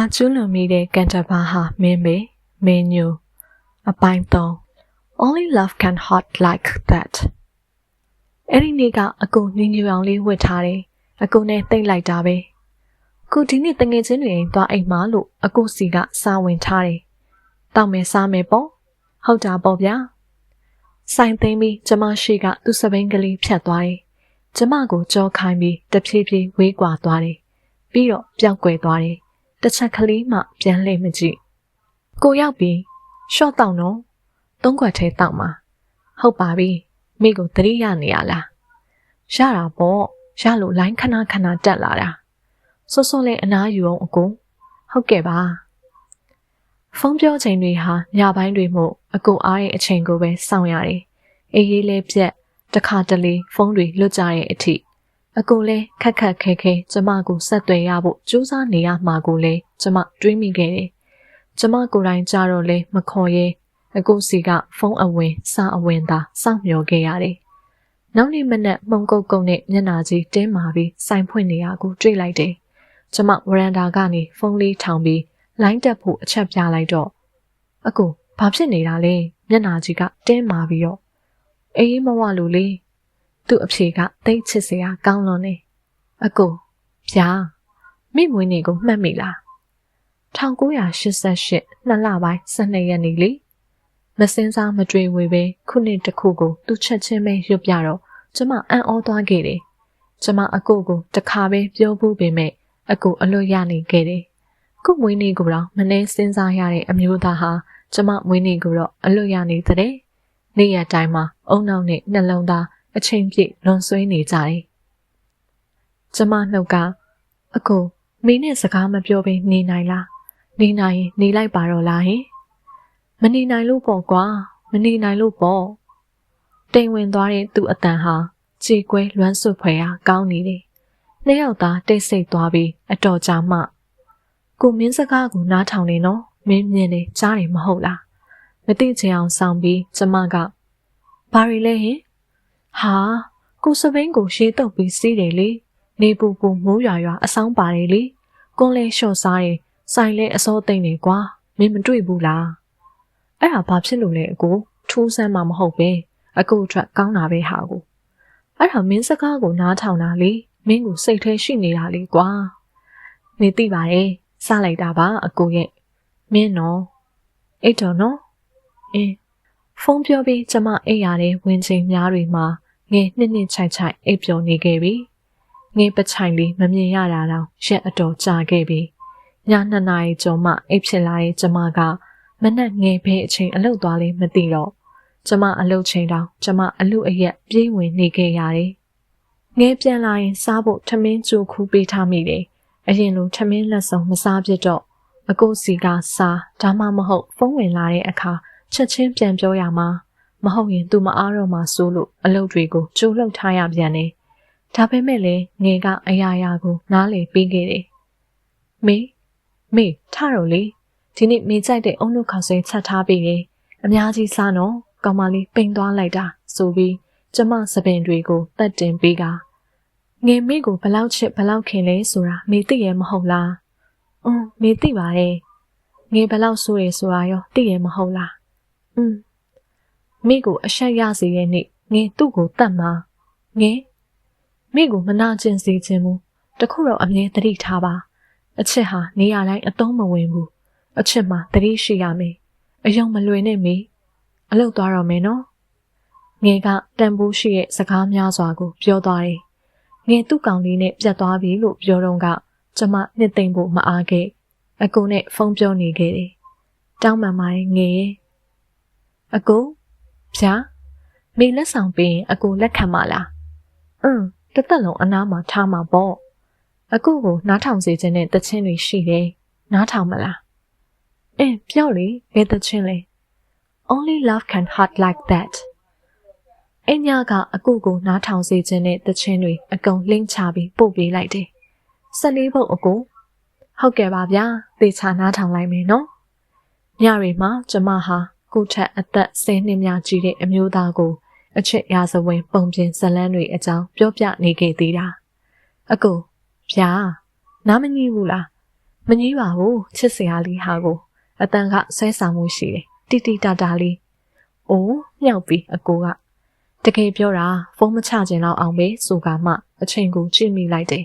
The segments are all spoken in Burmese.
ငါကျူးလွန်မိတဲ့ကန်တဘာဟာမင်းမေမင်းညိုအပိုင်း3 Only love can hot like that အဲ့ဒီနေ့ကအကူညညအောင်လေးဝတ်ထားတယ်အကူနဲ့တိတ်လိုက်တာပဲခုဒီနေ့တငယ်ချင်းတွေအိမ်သွားအိမ်မှာလို့အကူစီကစာဝင်ထားတယ်တောက်မယ်စားမယ်ပေါ့ဟုတ်တာပေါ့ဗျာဆိုင်သိမ်းပြီးကျမရှိကသူ့စပိန်ကလေးဖြတ်သွားတယ်ကျမကိုကြောခိုင်းပြီးတဖြည်းဖြည်းဝေးကွာသွားတယ်ပြီးတော့ပျောက်ကွယ်သွားတယ် တစ်ချက်ကလေးမှပြန်လှည့်မကြည့်ကိုရောက်ပြီးရှော့တောက်နော်သုံးခွက်ထဲတောက်မှာဟုတ်ပါပြီမိကိုသတိရနေရလားရတာပေါ့ရလို့လိုင်းခဏခဏတက်လာတာစောစောလေးအနားယူအောင်အကိုဟုတ်ကဲ့ပါဖုန်းပြောချိန်တွေဟာညပိုင်းတွေမို့အကိုအားရဲ့အချိန်ကိုပဲစောင့်ရတယ်အေးရေးလေးပြက်တခါတလေဖုန်းတွေလွတ်ကြတဲ့အထိ အကိုလည်းခက်ခက်ခဲခဲကျမကိုဆက်သွယ်ရဖို့ကြိုးစားနေရမှာကိုလည်းကျမတွေးမိခဲ့တယ်။ကျမကိုယ်တိုင်ကြတော့လေမခေါ်ရဲအကိုစီကဖုန်းအဝင်စာအဝင်သာစောင့်မျှော်ခဲ့ရတယ်။နောက်နေ့မနက်မှုံကုတ်ကုတ်နဲ့မျက်နာကြီးတင်းမာပြီးစိုင်ဖွင့်နေရကိုတွေ့လိုက်တယ်။ကျမဝရန်ဒါကနေဖုန်းလေးထောင်ပြီးလိုင်းတက်ဖို့အချက်ပြလိုက်တော့အကိုဘာဖြစ်နေတာလဲမျက်နာကြီးကတင်းမာပြီးတော့အေးမဝလို့လေ သူ့အဖေကတိတ်ချစ်စရာကောင်းလွန်နေအကိုဗျာမိမွေးနေကိုမှတ်မိလား1988နှစ်လပိုင်း12ရက်နေ့လေမစင်းစားမတွေ့ဝေပဲခုနှစ်တစ်ခုကိုသူ့ချက်ချင်းပဲရွတ်ပြတော့ကျမအံ့ဩသွားခဲ့တယ်ကျမအကိုကိုတခါပဲပြောဖို့ပေမဲ့အကိုအလွတ်ရနေခဲ့တယ်ခုမွေးနေ့ကိုတော့မနှဲစဉ်းစားရတဲ့အမျိုးသားဟာကျမမွေးနေ့ကိုတော့အလွတ်ရနေတဲ့နေ့ရက်တိုင်းမှာအုံနောက်နဲ့နှလုံးသား အချိန်ပြည့်လွန်ဆွေးနေကြတယ်။ကျမနှုတ်ကအကိုမင်းနဲ့စကားမပြောဘဲနေနိုင်လား။နေနိုင်ရင်နေလိုက်ပါတော့လားဟင်။မနေနိုင်လို့ပေါ့ကွာမနေနိုင်လို့ပေါ့။တိမ်ဝင်သွားတဲ့သူ့အတန်ဟာကြေကွဲလွမ်းဆွဖွယ်ရာကောင်းနေတယ်။နှစ်ယောက်သားတိတ်ဆိတ်သွားပြီးအတော်ကြာမှကိုမင်းစကားကိုနားထောင်နေနော်မင်းမြင်နေကြားနေမဟုတ်လား။မသိချင်အောင်ဆောင်ပြီးကျမကဘာရီလဲဟင် ဟာကိုစပိန်ကိုရှေးတုပ်ပြီးစီးတယ်လေနေပူပူမိုးရွာရွာအဆောင်ပါတယ်လေကွန်းလဲလျှော့စားတယ်ဆိုင်လဲအစောသိမ့်နေကွာမင်းမတွေ့ဘူးလားအဲ့ဒါဘာဖြစ်လို့လဲအကိုထူးဆန်းမှမဟုတ်ပဲအကိုအတွက်ကောင်းတာပဲဟာကိုအဲ့ဒါမင်းစကားကိုနားထောင်တာလေမင်းကိုစိတ်ထဲရှိနေတာလေကွာနေသိပါတယ်စလိုက်တာပါအကိုရဲ့မင်းနော်အိတ်တော်နော်အင်း ဖုန်းပြောပြီးကျမအိပ်ရတဲ့ဝင်ချိန်များတွေမှာငယ်နှစ်နှစ်ချိုက်ချိုက်အိပ်ပျော်နေခဲ့ပြီ။ငယ်ပချိုင်လေးမမြင်ရတာတော့ရက်အတော်ကြာခဲ့ပြီ။ညနှစ်နာရီကျော်မှအိပ်ဖြစ်လာတဲ့ကျမကမနက်ငယ်ပဲအချိန်အလုတ်သွားလေးမသိတော့ကျမအလုတ်ချိန်တောင်ကျမအလုအရက်ပြေးဝင်နေခဲ့ရတယ်။ငယ်ပြန်လာရင်စားဖို့ထမင်းကြိုခူးပေးထားမိတယ်။အရင်လိုထမင်းလက်စုံမစားဖြစ်တော့အကိုစီကစားဒါမှမဟုတ်ဖုန်းဝင်လာတဲ့အခါ ချက်ချင်းပြန်ပြောရမှာမဟုတ်ရင်သူမအားတော့မှစိုးလို့အလုပ်တွေကိုကြိုးလှုပ်ထားရပြန်တယ်။ဒါပေမဲ့လည်းငယ်ကအရာရာကိုနားလည်ပြီးခဲ့တယ်။မေမေထတော့လေဒီနေ့မေကြိုက်တဲ့အုံနုခေါက်ဆွဲချက်ထားပြီးတယ်။အများကြီးစားနော်ကောင်မလေးပိန်သွားလိုက်တာဆိုပြီးကျမစပင်တွေကိုတတ်တင်ပေးကငယ်မေကိုဘလောက်ချစ်ဘလောက်ခင်လဲဆိုတာမေသိရမဟုတ်လား။အင်းမေသိပါတယ်။ငယ်ဘလောက်ဆိုရဆိုတာရောသိရမဟုတ်လား။ อืมမိကိုအဆက်ရစေတဲ့နေ့ငင်းသူ့ကိုတတ်မှာငင်းမိကိုမနာကျင်စေခြင်းမူတခုတော့အမြဲတတိထားပါအချစ်ဟာနေရာတိုင်းအသုံးမဝင်ဘူးအချစ်မှာတတိရှိရမယ်အယုံမလွင်နဲ့မိအလုတ်သွားတော့မယ်နော်ငယ်ကတန်ဖိုးရှိရဲ့စကားများစွာကိုပြောသွားတယ်ငယ်သူ့ကောင်လေးနဲ့ပြတ်သွားပြီလို့ပြောတော့ကကျမနှစ်သိမ့်ဖို့မအားခဲ့အကူနဲ့ဖုန်းပြောနေခဲ့တယ်တောင်းပန်ပါတယ်ငယ်ရဲ့ အကိုဗျာမေလက်ဆောင်ပေးရင်အကိုလက်ခံမလားအင်းတသက်လုံးအနားမှာထားမှာပေါ့အကိုကိုနားထောင်စေခြင်းနဲ့တခြင်းတွေရှိတယ်နားထောင်မလားအင်းပြောလေဘယ်တခြင်းလဲ Only love can hurt like that အညာကအကုကိုနားထောင်စေခြင်းနဲ့တခြင်းတွေအကုန်လှိမ့်ချပြီးပို့ပေးလိုက်တယ်ဆက်လေးပုတ်အကိုဟုတ်ကဲ့ပါဗျာသေချာနားထောင်လိုက်မယ်နော်ညရီမှာကျမဟာ ကိုထက်အသက်၁၀နှစ်များကြီးတဲ့အမျိုးသားကိုအချစ်ရာဇဝင်ပုံပြင်ဇလန်းတွေအကြောင်းပြောပြနေခဲ့သေးတာအကိုဗျာနားမငြီးဘူးလားမမငြီးပါဘူးချစ်စရာလေးဟာကိုအတန်ကဆွဲဆောင်မှုရှိတယ်တီတီတာတာလေးအိုးမြောက်ပြီးအကိုကတကယ်ပြောတာဖုန်းမချခြင်းတော့အောင်ပဲဆိုကမှအချိန်ကိုကြည့်မိလိုက်တယ်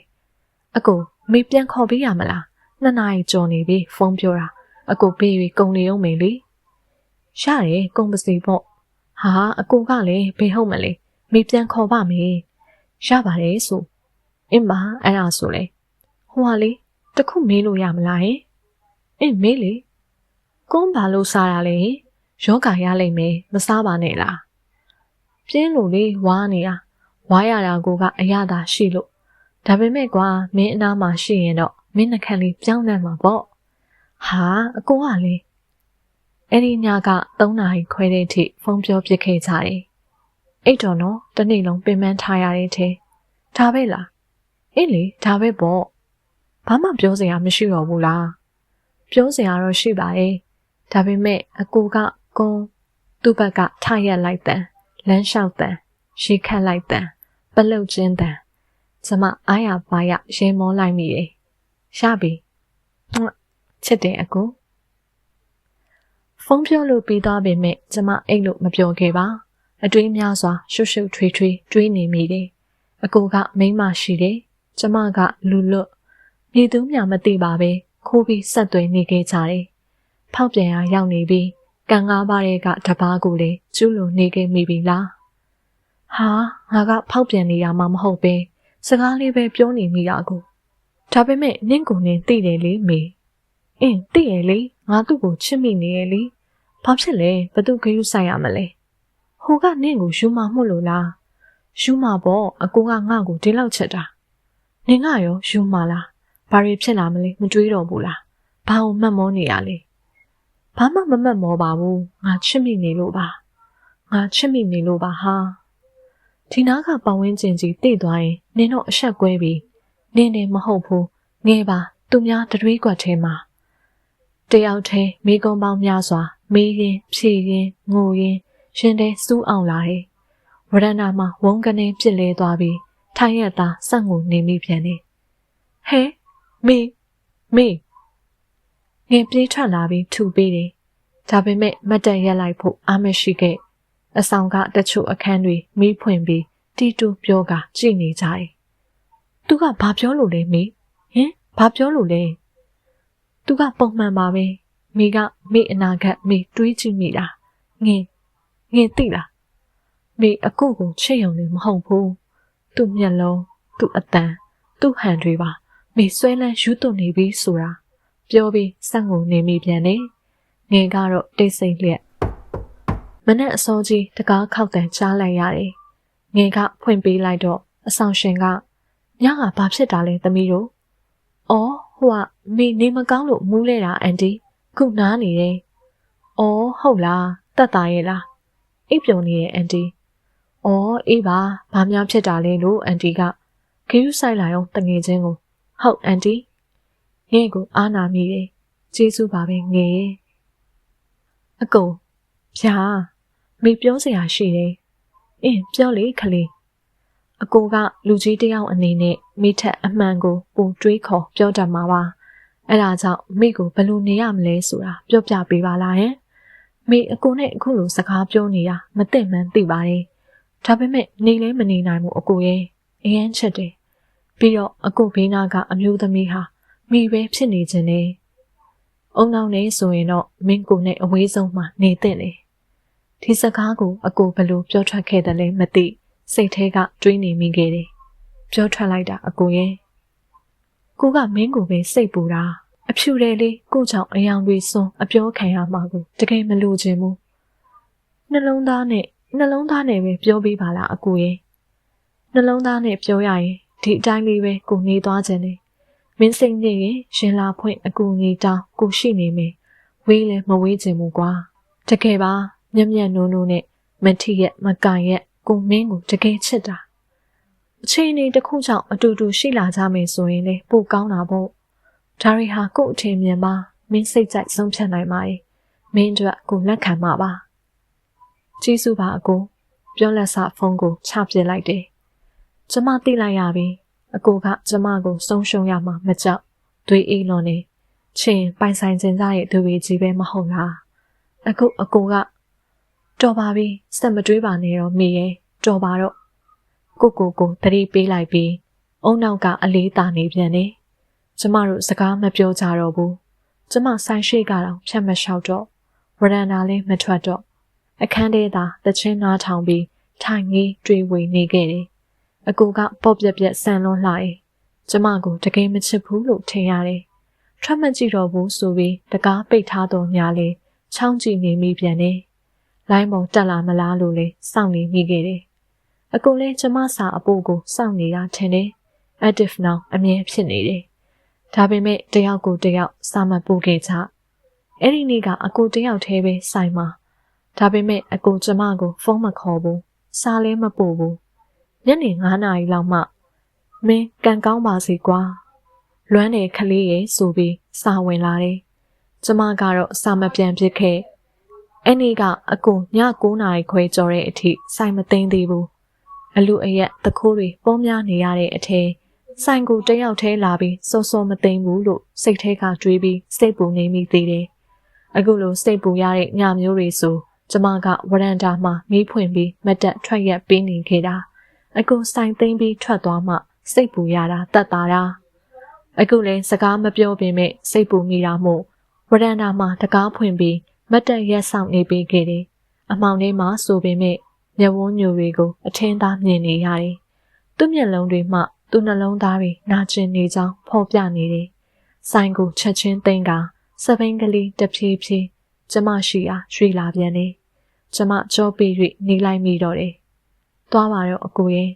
အကိုမေပြန်ခေါ်ပေးရမလားနှစ်နာရီကြော်နေပြီဖုန်းပြောတာအကိုပေးပြီးကုံနေအောင်မေလေ ရတယ်ကုံပစီပေါ့ဟာအကိုကလည်းဘေဟုတ်မလဲမေပြန်ခေါ်ပါမေရပါတယ်ဆိုအင်းမအဲ့ဒါဆိုလေဟိုဟာလေတခုမေးလို့ရမလားဟင်အင်းမေးလေကုန်းဘာလို့စားရလဲယောဂရလိမ့်မယ်မစားပါနဲ့လားပြင်းလို့လေဝါနေတာဝါရတာကိုကအရသာရှိလို့ဒါပေမဲ့ကွာမင်းအနားမှာရှိရင်တော့မင်းနှခမ်းလေးပြောင်းနေမှာပေါ့ဟာအကိုကလေ အဲ့ဒီညက3နာရီခွဲတဲ့အထိဖုန်းပြောပစ်ခဲ့ကြတယ်အိတ်တော်နော်တနေ့လုံးပင်ပန်းထားရတဲ့ထဲဒါပဲလားအေးလေဒါပဲပေါ့ဘာမှပြောစရာမရှိတော့ဘူးလားပြောစရာတော့ရှိပါရဲ့ဒါပေမဲ့အကိုကကုန်းသူ့ဘက်ကထရက်လိုက်တဲ့လမ်းလျှောက်တဲ့ရှေ့ခတ်လိုက်တဲ့ပလုတ်ချင်းတဲ့ကျမအားရပါရရေမောလိုက်မိတယ်ရပြီချစ်တယ်အကို ဖုန်းပြောလို့ပြီးသွားပေမဲ့ကျမအိတ်လို့မပြောခဲ့ပါအတွင်းများစွာရှုပ်ရှုပ်ထွေးထွေးတွေးနေမိတယ်အကိုကမိန်းမရှိတယ်ကျမကလူလွတ်နေသူမျှမသိပါပဲခိုးပြီးဆက်သွယ်နေခဲ့ကြတယ်ဖောက်ပြန်ရရောက်နေပြီးကံကားပါတဲ့ကတပားကိုလေကျူးလွန်နေခဲ့မိပြီလားဟာငါကဖောက်ပြန်နေရမှာမဟုတ်ပဲစကားလေးပဲပြောနေမိတာကိုဒါပေမဲ့နင့်ကိုနင်သိတယ်လေမေအင်းသိရလေငါသူ့ကိုချစ်မိနေရလေ ဘာဖြစ်လဲဘသူခရူးဆိုင်ရမလဲဟိုကနင့်ကိုယူမမှုလို့လားယူမပေါ့အကိုကငါ့ကိုဒီလောက်ချက်တာနင်ကရောယူမလားဘာတွေဖြစ်လာမလဲမတွေးတော့ဘူးလားဘာလို့မှတ်မောနေရလဲဘာမှမမှတ်မောပါဘူးငါချစ်မိနေလို့ပါငါချစ်မိနေလို့ပါဟာဒီနားကပဝင်းကျင်ကြီးတိတ်သွားရင်နင်တော့အဆက်ကွဲပြီးနင်းနေမဟုတ်ဘူးငဲပါသူများတတွေးကွက်ထဲမှာတယောက်ထဲမိကုံပေါင်းများစွာ မေးရင်ဖြေရင်ငိုရင်ရှင်တဲ့စူးအောင်လာတယ်ဝရဏမှာဝုန်းကနေပြစ်လဲသွားပြီးထိုင်ရတာစက်ငိုနေမိပြန်တယ်ဟဲမေမေငင်ပြေးထွက်လာပြီးထူပေးတယ်ဒါပေမဲ့မတ်တန်ရက်လိုက်ဖို့အားမရှိခဲ့အဆောင်ကတချို့အခန်းတွေမီးဖွင့်ပြီးတီတူပြောကကြည်နေကြတယ်သူကဘာပြောလို့လဲမေဟင်ဘာပြောလို့လဲသူကပုံမှန်ပါပဲ မိကမိအနာဂတ်မိတွေးကြည့်မိတာငင်ငင်သိလားမိအကုကိုချစ်ရုံနဲ့မဟုတ်ဘူးသူ့မျက်လုံးသူ့အတန်သူ့ဟန်တွေပါမိဆွဲလန်းယူသွနေပြီဆိုတာပြောပြီးစက်ငုံနေမိပြန်တယ်ငင်ကတော့တိတ်ဆိတ်လျက်မနဲ့အစောကြီးတကားခောက်တန်ကြားလိုက်ရတယ်ငင်ကဖွင့်ပေးလိုက်တော့အဆောင်ရှင်ကညကဘာဖြစ်တာလဲသမီးတို့အော်ဟိုကမိနေမကောင်းလို့မူးလဲတာအန်တီ ခုနားနေတယ်။အော်ဟုတ်လားတတ်တာရဲ့လား။အိပ်ပြုံနေရဲ့အန်တီ။အော်အေးပါဘာများဖြစ်တာလဲလို့အန်တီကခရူးဆိုင်လာအောင်တငယ်ချင်းကိုဟုတ်အန်တီငဲ့ကိုအားနာမိတယ်။ကျေးဇူးပါပဲငယ်ရဲ့။အကုန်ဖြာမိပြောစရာရှိတယ်။အင်းပြောလေခလေးအကိုကလူကြီးတယောက်အနေနဲ့မိထက်အမှန်ကိုပုံတွေးခေါ်ပြောတတ်မှာပါ အဲ့ဒါကြောင့်မိကိုဘယ်လိုနေရမလဲဆိုတာပြောပြပေးပါလားယင်မိအကိုနဲ့အခုလိုစကားပြောနေတာမသိမှန်းသိပါတယ်ဒါပေမဲ့နေလဲမနေနိုင်ဘူးအကိုရဲ့အရင်ချက်တယ်ပြီးတော့အကိုဘေးနာကအမျိုးသမီးဟာမိပဲဖြစ်နေခြင်းနဲ့အုံနောက်နေဆိုရင်တော့မင်းကိုနဲ့အဝေးဆုံးမှာနေတဲ့လေဒီစကားကိုအကိုဘယ်လိုပြောထွက်ခဲ့တယ်လဲမသိဘူးစိတ်ထဲကတွေးနေမိခဲ့တယ်။ပြောထွက်လိုက်တာအကိုရဲ့။ ကိုကမင်းကိုပဲစိတ်ပူတာ။အဖြူတယ်လေးကိုကြောင့်အယောင်တွေစွန်းအပြောခံရမှာကိုတကယ်မလို့ခြင်းဘူး။နှလုံးသားနဲ့နှလုံးသားနဲ့ပဲပြောပေးပါလားအကိုရဲ့။နှလုံးသားနဲ့ပြောရရင်ဒီအတိုင်းလေးပဲကိုနေသွားခြင်းလေ။မင်းစိတ်ညစ်ရင်ရှင်လာဖွင့်အကူကြီးတောင်းကိုရှိနေမယ်။ဝေးလဲမဝေးခြင်းဘူးကွာ။တကယ်ပါမျက်မျက်နိုးနိုးနဲ့မထီရက်မကန်ရက်ကိုမင်းကိုတကယ်ချစ်တာ အချိန်နေတစ်ခုကြောင့်အတူတူရှိလာကြမယ်ဆိုရင်လေပိုကောင်းတာပေါ့ဒါရီဟာကို့အထင်မြင်ပါမင်းစိတ်ကြိုက်ဆုံးဖြတ်နိုင်ပါ යි မင်းတို့ကိုလက်ခံမှာပါကျေးဇူးပါအကိုပြောလက်စဖုန်းကိုချပြစ်လိုက်တယ်ကျမသိလိုက်ရပြီအကိုကကျမကိုဆုံးရှုံးရမှာမကြောက်တွေးအေးလွန်နေချင်းပိုင်ဆိုင်ခြင်းကြရဲ့သူတွေကြီးပဲမဟုတ်လားအခုအကိုကတော်ပါပြီစက်မတွေးပါနဲ့တော့မိရဲ့တော်ပါတော့ ကိုကိုကိုတတိပေးလိုက်ပြီးအုံနောက်ကအလေးတာနေပြန်တယ်ကျမတို့စကားမပြောကြတော့ဘူးကျမဆိုင်ရှိကတော့ဖြတ်မလျှောက်တော့ဝရန်နာလည်းမထွက်တော့အခန်းထဲသာတချင်းနားထောင်ပြီးထိုင်ငေးတွေးဝေနေခဲ့တယ်အကူကပေါ့ပြက်ပြက်ဆန်လွန်းလာတယ်ကျမကိုတကယ်မချစ်ဘူးလို့ထင်ရတယ်ထွက်မကြည့်တော့ဘူးဆိုပြီးတကားပိတ်ထားတော့ညာလေချောင်းကြည့်နေမိပြန်တယ်လိုင်းပေါ်တက်လာမလားလို့လေစောင့်နေမိခဲ့တယ် အကူလည်းကျမစာအပို့ကိုစောင့်နေတာထင်တယ် active now အမြဲဖြစ်နေတယ်ဒါပေမဲ့တယောက်ကိုတယောက်စာမပို့ခဲ့ကြအဲ့ဒီနေ့ကအကူတယောက်တည်းပဲဆိုင်မှာဒါပေမဲ့အကူကျမကိုဖုန်းမခေါ်ဘူးစာလည်းမပို့ဘူးညနေ9နာရီလောက်မှမင်းကန်ကောင်းပါစေကွာလွမ်းတဲ့ကလေးရဲ့ဆိုပြီးစာဝင်လာတယ်ကျမကတော့စာမပြန်ဖြစ်ခဲ့အဲ့နေ့ကအကူည9နာရီခွဲကျော်တဲ့အထိစိုင်မသိမ်းသေးဘူး အလူအရက်တခိုးတွေပုံများနေရတဲ့အထဲဆိုင်ကိုတယောက်ထဲလာပြီးစောစောမသိမ်းဘူးလို့စိတ်ထဲကတွေးပြီးစိတ်ပူနေမိသေးတယ်အခုလိုစိတ်ပူရတဲ့ညမျိုးတွေဆိုကျမကဝရန်တာမှာမီးဖွင့်ပြီးမတက်ထွက်ရက်ပေးနေခဲ့တာအခုဆိုင်သိမ်းပြီးထွက်သွားမှစိတ်ပူရတာတတ်တာတာအခုလည်းစကားမပြောပေမဲ့စိတ်ပူမိတာမို့ဝရန်တာမှာတကားဖွင့်ပြီးမတက်ရက်ဆောင်နေပေးခဲ့တယ်အမောင်ထဲမှာဆိုပေမဲ့ မျက်ဝန်းညိုတွေကိုအထင်းသားမြင်နေရတယ်သူ့မျက်လုံးတွေမှသူ့နှလုံးသားတွေနာကျင်နေကြောင်းဖော်ပြနေတယ်ဆိုင်ကိုချက်ချင်းသိမ်းကစပိန်ကလေးတဖြည်းဖြည်းကျမရှိအားရွှေ့လာပြန်တယ်ကျမကြောပေး၍နေလိုက်မိတော့တယ်သွားပါတော့အကိုရဲ့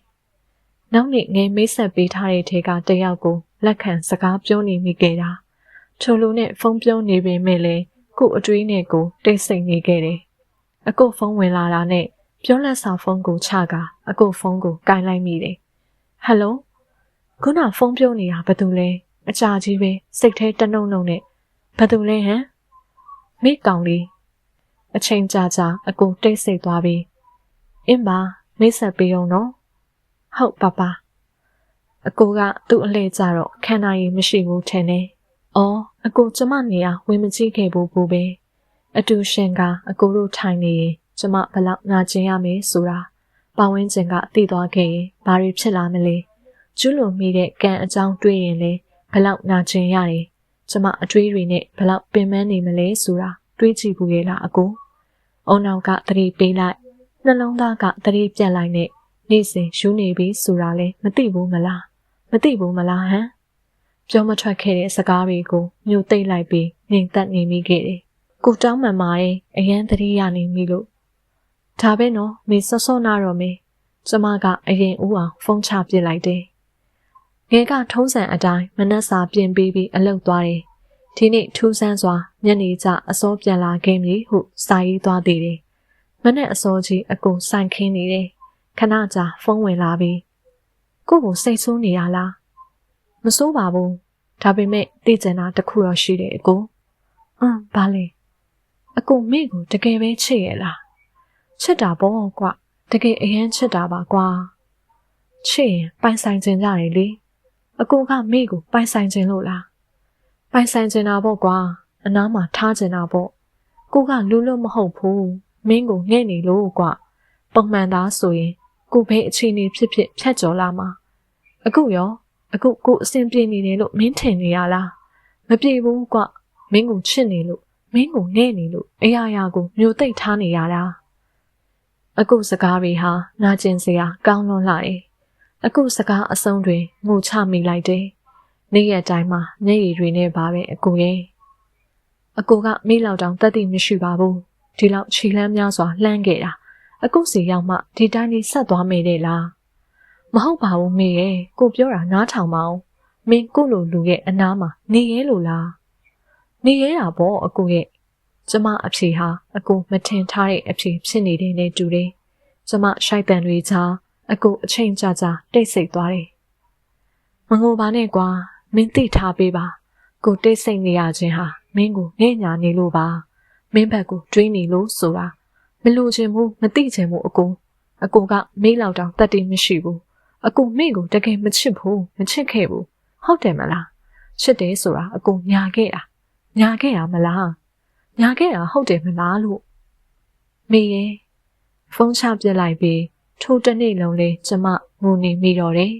နောက်နေ့ငယ်မိတ်ဆက်ပေးထားတဲ့ထဲကတယောက်ကိုလက်ခံစကားပြောနေမိခဲ့တာထိုလူနဲ့ဖုန်းပြောနေပေမဲ့လည်းကို့အတွေးနဲ့ကိုတိတ်ဆိတ်နေခဲ့တယ်အကိုဖုန်းဝင်လာတာနဲ့ ပြောလက်စာဖုန်းကိုချကအကိုဖုန်းကိုကင်လိုက်မိတယ်ဟယ်လိုခုနဖုန်းပြောနေတာဘာတူလဲအကြာကြီးပဲစိတ်ထဲတနှုံနှုံနဲ့ဘာတူလဲဟမ်မိကောင်လေးအချိန်ကြာကြာအကိုတိတ်ဆိတ်သွားပြီးအင်းပါမိတ်ဆက်ပေးအောင်နော်ဟုတ်ပါပါအကိုကသူ့အလှည့်ကြတော့ခန္ဓာရည်မရှိဘူးထင်တယ်။အော်အကိုကျမနေရဝင်မကြည့်ခဲ့ဘူးဘူးပဲ။အတူရှင်ကအကိုတို့ထိုင်နေရင် ကျမဘလောက်နာကျင်ရမယ်ဆိုတာပဝင်းကျင်ကသိသွားခဲ့ရင်ဘာတွေဖြစ်လာမလဲ။ကျူးလွန်မိတဲ့ကံအကြောင်းတွေးရင်လေဘလောက်နာကျင်ရတယ်။ကျမအတွေးတွေနဲ့ဘလောက်ပင်ပန်းနေမလဲဆိုတာတွေးကြည့်ဘူးရဲ့လားအကို။အုံနောက်ကသတိပေးလိုက်နှလုံးသားကသတိပြတ်လိုက်နဲ့နေ့စဉ်ယူနေပြီဆိုတာလဲမသိဘူးမလားမသိဘူးမလားဟမ်ပြောမထွက်ခဲ့တဲ့စကားတွေကိုမြို့သိမ့်လိုက်ပြီးငြိမ်သက်နေမိခဲ့တယ်ကိုတောင်းမှန်ပါတယ်အရန်သတိရနေမိလို့ ဒါပဲနော်မေစောစောနာတော့မေကျမကအရင်ဦးအောင်ဖုန်းချပစ်လိုက်တယ်ငယ်ကထုံးစံအတိုင်းမနှက်စာပြင်ပေးပြီးအလုပ်သွားတယ်ဒီနေ့ထူးဆန်းစွာညနေကျအစောပြန်လာခဲ့ပြီဟုစာရေးသွားသေးတယ်မနဲ့အစောကြီးအကုန်ဆိုင်ခင်းနေတယ်ခဏကြာဖုန်းဝင်လာပြီးကိုကိုစိတ်ဆိုးနေရလားမဆိုးပါဘူးဒါပေမဲ့သိကျင်တာတခုတော့ရှိတယ်အကိုအင်းဘာလဲအကိုမိကိုတကယ်ပဲချစ်ရဲ့လား ချစ်တာပေါ့ကွာတကယ်အရင်ချစ်တာပါကွာချစ်ရင်ပိုင်ဆိုင်ခြင်းကြတယ်လေအကိုကမိကိုပိုင်ဆိုင်ခြင်းလို့လားပိုင်ဆိုင်ခြင်းတာပေါ့ကွာအနားမှာထားခြင်းတာပေါ့ကိုကလူလို့မဟုတ်ဘူးမင်းကိုငဲ့နေလို့ကွာပုံမှန်သားဆိုရင်ကိုဘဲအခြေအနေဖြစ်ဖြစ်ဖြတ်ကျော်လာမှာအခုရောအခုကိုအဆင်ပြေနေတယ်လို့မင်းထင်နေရလားမပြေဘူးကွမင်းကိုချစ်နေလို့မင်းကိုနဲ့နေလို့အရာရာကိုမျိုးသိပ်ထားနေရတာ အခုစကားတွေဟာနာကျင်စရာကောင်းလွန်းလာတယ်အခုစကားအဆုံးတွေငိုချမိလိုက်တယ်နေ့ရက်တိုင်းမှာမျက်ရည်တွေနဲ့ပါပဲအကိုရဲ့အကိုကမိလောက်တောင်တတ်သိမရှိပါဘူးဒီလောက်ခြေလမ်းများစွာလှမ်းခဲ့တာအခုစီရောက်မှဒီတိုင်းလေးဆက်သွားမေတဲ့လားမဟုတ်ပါဘူးမေရဲ့ကိုပြောတာနားထောင်ပါအောင်မင်းကိုလိုလူရဲ့အနားမှာနေရဲလို့လားနေရဲတာပေါ့အကိုရဲ့ ကျမအဖြေဟာအကိုမထင်ထားတဲ့အဖြေဖြစ်နေတဲ့နဲ့တူတယ်ကျမရှိုက်တန်တွေကြားအကိုအချိန်ကြာကြာတိတ်ဆိတ်သွားတယ်မငိုပါနဲ့ကွာမင်းသိထားပေးပါကိုတိတ်ဆိတ်နေရခြင်းဟာမင်းကိုငဲ့ညာနေလို့ပါမင်းဘက်ကိုတွေးနေလို့ဆိုတာမလို့ချင်ဘူးမသိချင်ဘူးအကိုအကိုကမေးလောက်တောင်တတ်တယ်မရှိဘူးအကိုမိကိုတကယ်မချစ်ဘူးမချစ်ခဲ့ဘူးဟုတ်တယ်မလားချစ်တယ်ဆိုတာအကိုညာခဲ့တာညာခဲ့တာမလား ညာခဲ့တာဟုတ်တယ်မလားလို့မေရဲ့ဖုန်းချပြစ်လိုက်ပြီးထိုတနေ့လုံးလေးကျမငိုနေမိတော့တယ်